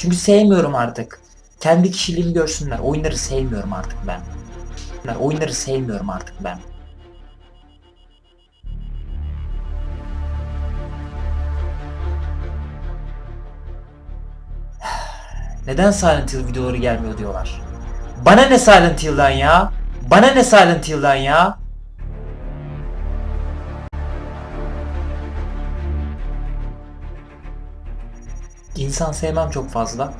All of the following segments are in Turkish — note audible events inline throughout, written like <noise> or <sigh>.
Çünkü sevmiyorum artık. Kendi kişiliğimi görsünler. Oyunları sevmiyorum artık ben. Oyunları sevmiyorum artık ben. <sighs> Neden Silent Hill videoları gelmiyor diyorlar. Bana ne Silent Hill'dan ya? Bana ne Silent Hill'dan ya? İnsan sevmem çok fazla.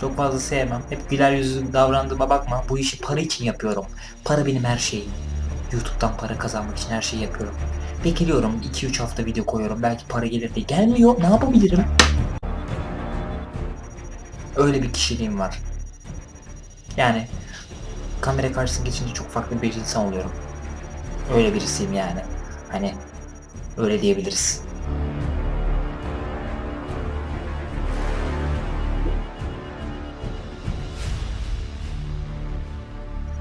Çok fazla sevmem. Hep güler yüzlü davrandığıma bakma. Bu işi para için yapıyorum. Para benim her şeyim. YouTube'dan para kazanmak için her şeyi yapıyorum. Bekliyorum 2-3 hafta video koyuyorum. Belki para gelir diye. Gelmiyor. Ne yapabilirim? Öyle bir kişiliğim var. Yani kamera karşısına geçince çok farklı bir insan oluyorum. Öyle birisiyim yani. Hani öyle diyebiliriz.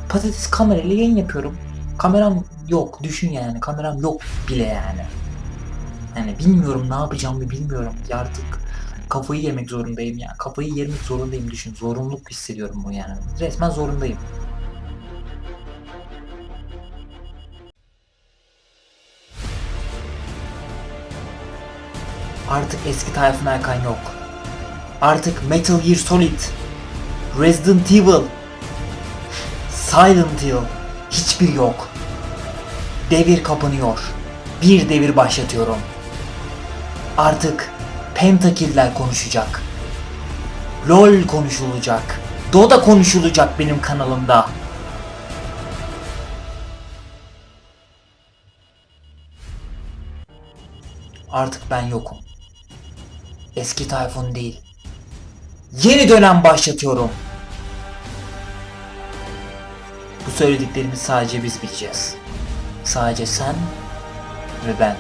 Patates kamerayla yayın yapıyorum. Kameram yok. Düşün yani. Kameram yok bile yani. Yani bilmiyorum ne yapacağımı bilmiyorum. Artık kafayı yemek zorundayım ya. Kafayı yemek zorundayım düşün. Zorunluluk hissediyorum bu yani. Resmen zorundayım. Artık eski Tayfun Erkan yok. Artık Metal Gear Solid, Resident Evil, Silent Hill hiçbir yok. Devir kapanıyor. Bir devir başlatıyorum. Artık Pentakiller konuşacak. LOL konuşulacak. Doda konuşulacak benim kanalımda. Artık ben yokum. Eski Tayfun değil. Yeni dönem başlatıyorum. Söylediklerimi sadece biz bileceğiz. Sadece sen ve ben.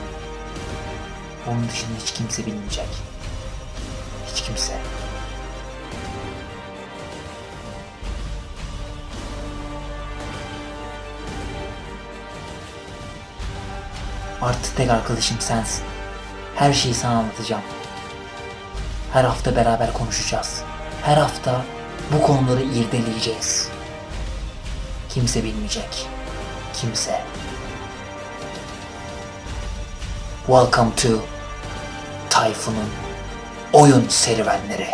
Onun dışında hiç kimse bilmeyecek. Hiç kimse. Artık tek arkadaşım sensin. Her şeyi sana anlatacağım. Her hafta beraber konuşacağız. Her hafta bu konuları irdeleyeceğiz. Kimse bilmeyecek. Kimse. Welcome to Tayfun'un oyun serüvenleri.